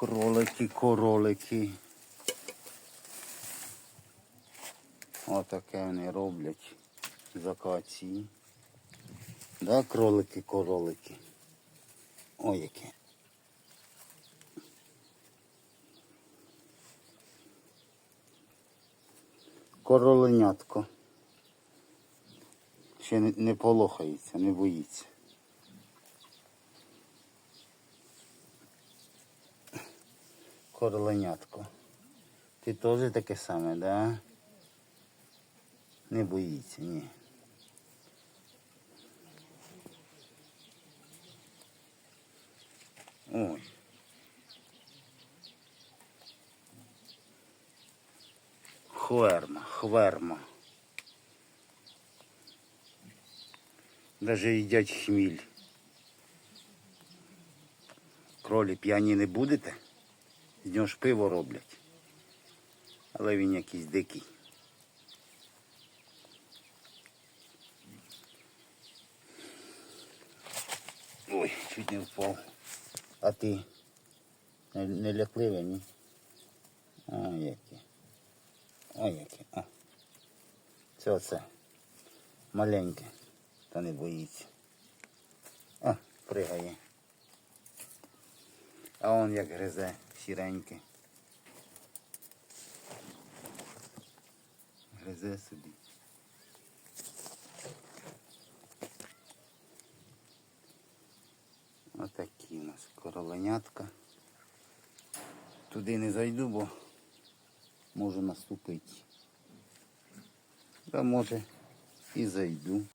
Кролики, королики. Отаке вони роблять з. Да, кролики, королики. Ой, яке. Короленятко. Ще не полохається, не боїться. Короленятко. Ти теж таке саме, да? Не боїться, ні. Ой. Хверма, хверма. Даже їдять хміль. Кролі п'яні не будете? З нього ж пиво роблять. Але він якийсь дикий. Ой, чуть не впав. А ти не, лякливий, ні? А, які. Ой, які. О. Це оце. Маленьке. Та не боїться. О, пригає. А он як гризе сіренький. Гризе собі. Отакі у нас короленятка. Туди не зайду, бо можу наступити. Та може і зайду.